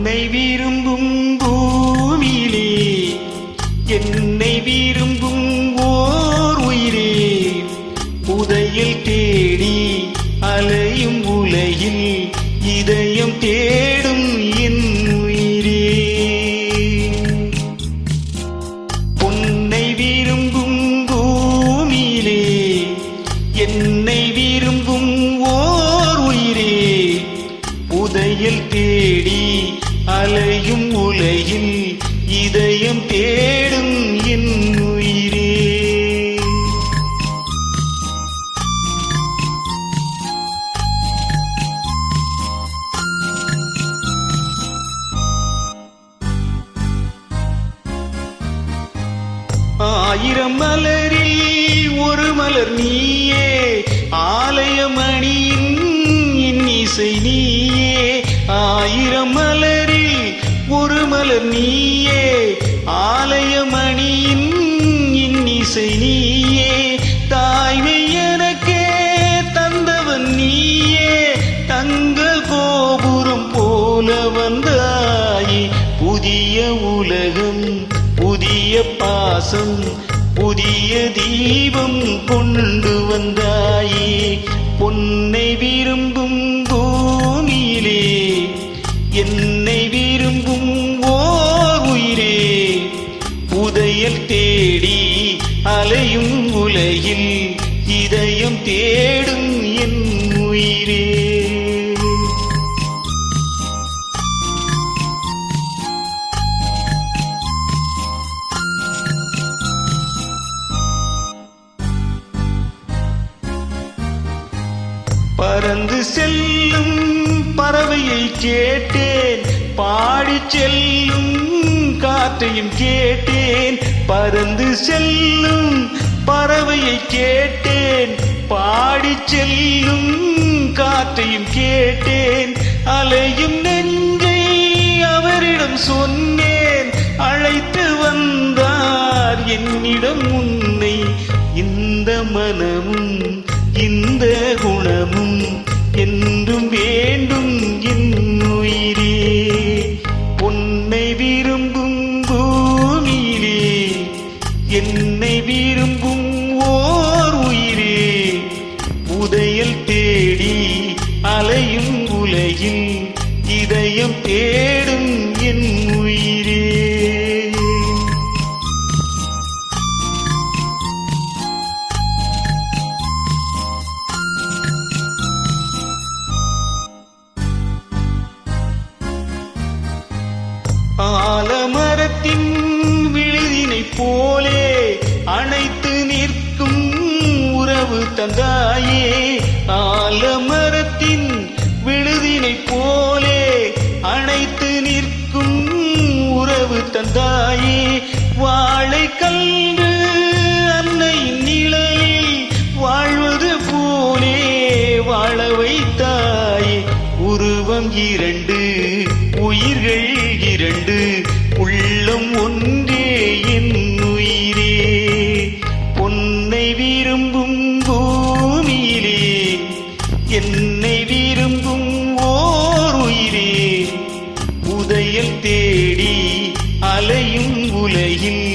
உன்னை விரும்பும் பூமியிலே என்னை விரும்பும் ஓர் உயிரே. உதையில் தேடி அலையும் உலகில் இதயம் தேடும் என் உயிரே. உன்னை விரும்பும் பூமியிலே என் அலையும் உலகில் இதயம் தேடும் என் உயிரே. ஆயிரம் மலரில் ஒரு மலர் நீயே. நீயே ஆலயமணியின் இன்னிசை நீயே தாய்மை எனக்கே தந்தவன் நீயே தங்க கோபுரம் போல வந்தாய் புதிய உலகம் புதிய பாசம் புதிய தீபம் கொண்டு வந்தாயே பொன்னை விரும்பும் பூமியிலே என்னை விரும்பும் புதையல் தேடி அலையும் உலகில் இதயம் தேடும் என் உயிரே. பறந்து செல்லும் பறவையை கேட்டேன். பாடி செல்லும் காற்றையும் கேட்டேன். பறந்து செல்லும் பறவையை கேட்டேன். பாடி செல்லும் காற்றையும் கேட்டேன். அலையும் நெஞ்சை அவரிடம் சொன்னேன். அழைத்து வந்தார் என்னிடம் உன்னை. இந்த மனமும் இந்த குணமும் என்றும் வேண்டும் என் பொன்னை விரும்பும் பூமியிலே என்னை விரும்பும் ஓர் உயிரே. உதயல் தேடி அலையும் உலகில் இதயம் தேடும் என் ஆலமரத்தின் விழுதினை போலே அனைத்து நிற்கும் உறவு தந்தாயே. ஆலமரத்தின் விழுதினை போலே அனைத்து நிற்கும் உறவு தந்தாயே. வாழை கல்வி அன்னையின் நிழலில் வாழ்வது போலே வாழ வைத்தாயே. உருவம் இரண்டு விரும்பும் பூமியிலே என்னை விரும்பும் ஓர் உயிரே உதயம் தேடி அலையும் உலகில்